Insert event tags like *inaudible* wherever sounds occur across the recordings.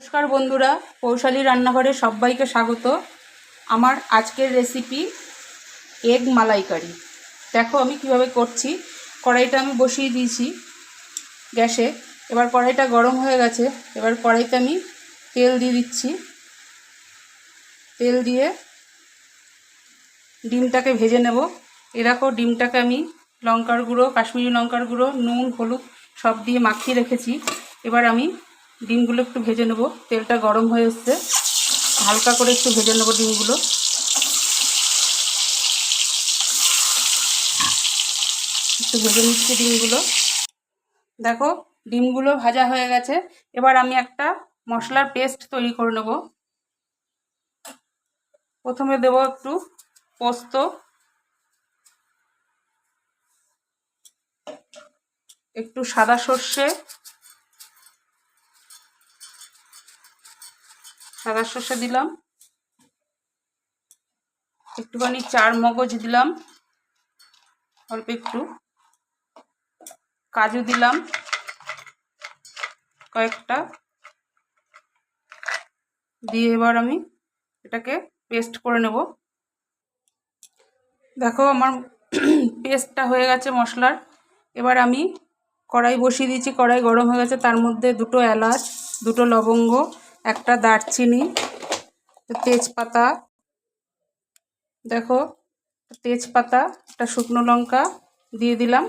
নমস্কার বন্ধুরা, পৌশালী রান্নাঘরে সবাইকে স্বাগত। আমার আজকের রেসিপি এগ মালাইকারি। দেখো আমি কীভাবে করছি। কড়াইটা আমি বসিয়ে দিয়েছি গ্যাসে। এবার কড়াইটা গরম হয়ে গেছে। এবার কড়াইতে আমি তেল দিয়ে দিচ্ছি। তেল দিয়ে ডিমটাকে ভেজে নেব। এ ডিমটাকে আমি লঙ্কার গুঁড়ো, কাশ্মীরি লঙ্কার গুঁড়ো, নুন, হলুদ সব দিয়ে মাখিয়ে রেখেছি। এবার আমি ডিমগুলো একটু ভেজে নেব। তেলটা গরম হয়ে এসছে। হালকা করে একটু ভেজে নেব ডিমগুলো। একটু ভেজে নিচ্ছি ডিমগুলো। দেখো, ডিমগুলো ভাজা হয়ে গেছে। এবার আমি একটা মশলার পেস্ট তৈরি করে নেব। প্রথমে দেব একটু পোস্ত। একটু সাদা সর্ষে। সাদা সর্ষে দিলাম। একটুখানি চার মগজ দিলাম। অল্প একটু। কাজু দিলাম। কয়েকটা। দিয়ে এবার আমি এটাকে পেস্ট করে নেব। দেখো আমার *clears throat* পেস্টটা হয়ে গেছে মশলার। এবার আমি কড়াই বসিয়ে দিয়েছি। কড়াই গরম হয়ে গেছে। তার মধ্যে দুটো এলাচ, দুটো লবঙ্গ একটা দারচিনি তেজপাতা। দেখো, তেজপাতা, একটা শুকনো লঙ্কা দিয়ে দিলাম।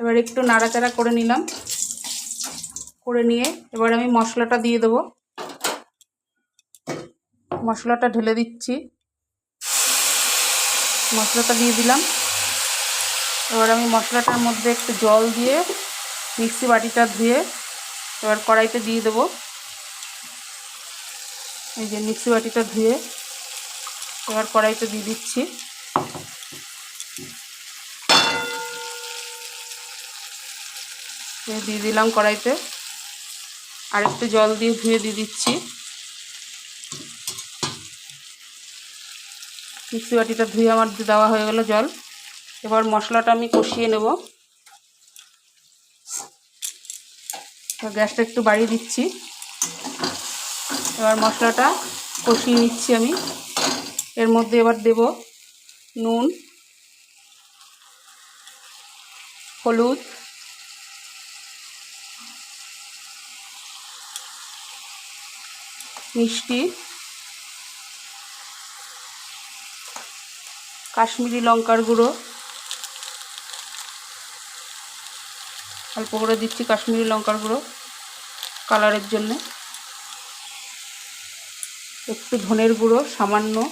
এবার একটু নাড়াচাড়া করে নিলাম। করে নিয়ে এবার আমি মশলাটা দিয়ে দেবো। মশলাটা ঢেলে দিচ্ছি। মশলাটা দিয়ে দিলাম। এবার আমি মশলাটার মধ্যে একটু জল দিয়ে মিক্সি বাটিটা ধুয়ে এবার কড়াইতে দিয়ে দেবো। এই যে মিক্সি বাটিটা ধুয়ে এবার কড়াইতে দিয়ে দিচ্ছি। দিয়ে দিলাম কড়াইতে। আর একটু জল দিয়ে ধুয়ে দিয়ে দিচ্ছি। মিক্সি বাটিটা ধুয়ে আমার দেওয়া হয়ে গেল জল। এবার মশলাটা আমি কষিয়ে নেব। গ্যাসটা একটু বাড়িয়ে দিচ্ছি। এবার মশলাটা কষিয়ে নিচ্ছি আমি। এর মধ্যে এবার দেব নুন, হলুদ, মিষ্টি, কাশ্মীরি লঙ্কার গুঁড়ো। অল্প করে দিচ্ছি কাশ্মীরি লঙ্কার গুঁড়ো কালারের জন্যে। একটু ধনের গুঁড়ো, সামান্য।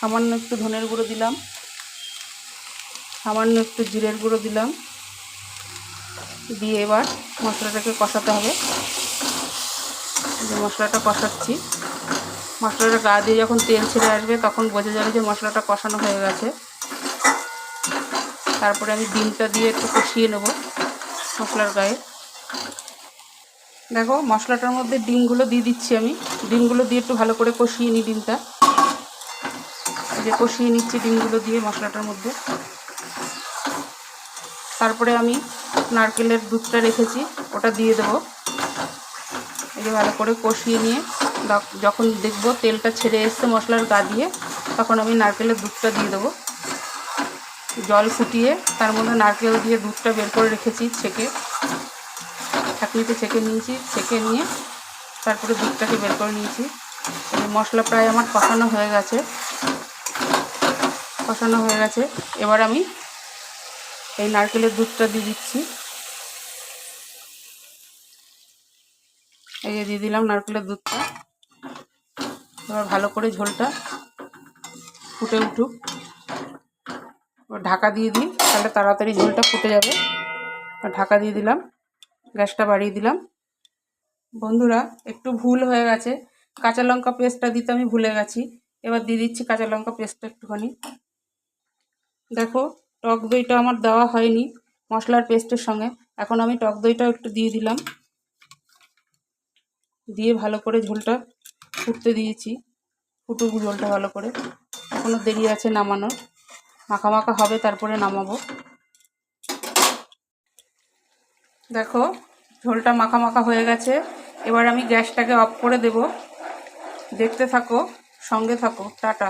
সামান্য একটু ধনের গুঁড়ো দিলাম। সামান্য একটু জিরের গুঁড়ো দিলাম। দিয়ে এবার মশলাটাকে কষাতে হবে। যে মশলাটা কষাচ্ছি। মশলাটা গা দিয়ে যখন তেল ছেড়ে আসবে, তখন বোঝা যাবে যে মশলাটা কষানো হয়ে গেছে। তারপরে আমি ডিমটা দিয়ে একটু কষিয়ে নেব মশলার গায়ে। দেখো, মশলাটার মধ্যে ডিমগুলো দিয়ে দিচ্ছি আমি। ডিমগুলো দিয়ে একটু ভালো করে কষিয়ে নিই ডিমটা। যে কষিয়ে নিচ্ছি ডিমগুলো দিয়ে মশলাটার মধ্যে। তারপরে আমি নারকেলের দুধটা রেখেছি, ওটা দিয়ে দেবো। এই যে ভালো করে কষিয়ে নিয়ে যখন দেখব তেলটা ছেড়ে এসছে মশলার গা দিয়ে, তখন আমি নারকেলের দুধটা দিয়ে দেবো। জল ফুটিয়ে তার মধ্যে নারকেল দিয়ে দুধটা বের করে রেখেছি, ছেঁকে। ছাঁকনিতে ছেঁকে নিয়েছি, ছেঁকে নিয়ে তারপরে দুধটাকে বের করে নিয়েছি। মশলা প্রায় আমার কষানো হয়ে গেছে। কষানো হয়ে গেছে। এবার আমি এই নারকেলের দুধটা দিয়ে দিচ্ছি। এই যে দিয়ে দিলাম নারকেলের দুধটা। এবার ভালো করে ঝোলটা ফুটে উঠুক। ঢাকা দিয়ে দিই, তাহলে তাড়াতাড়ি ঝোলটা ফুটে যাবে। ঢাকা দিয়ে দিলাম। গ্যাসটা বাড়িয়ে দিলাম। বন্ধুরা, একটু ভুল হয়ে গেছে। কাঁচা লঙ্কা পেস্টটা দিতে আমি ভুলে গেছি। এবার দিয়ে দিচ্ছি কাঁচা লঙ্কা পেস্টটা একটুখানি। দেখো, টক দইটা আমার দেওয়া হয়নি মশলার পেস্টের সঙ্গে। এখন আমি টক দইটাও একটু দিয়ে দিলাম। দিয়ে ভালো করে ঝোলটা ফুটতে দিয়েছি। ফুটুক ঝোলটা ভালো করে। এখনও দেরি আছে নামানোর। মাখা মাখা হবে, তারপরে নামাবো। দেখো, ঝোলটা মাখা মাখা হয়ে গেছে। এবার আমি গ্যাসটাকে অফ করে দেব। দেখতে থাকো, সঙ্গে থাকো। টাটা।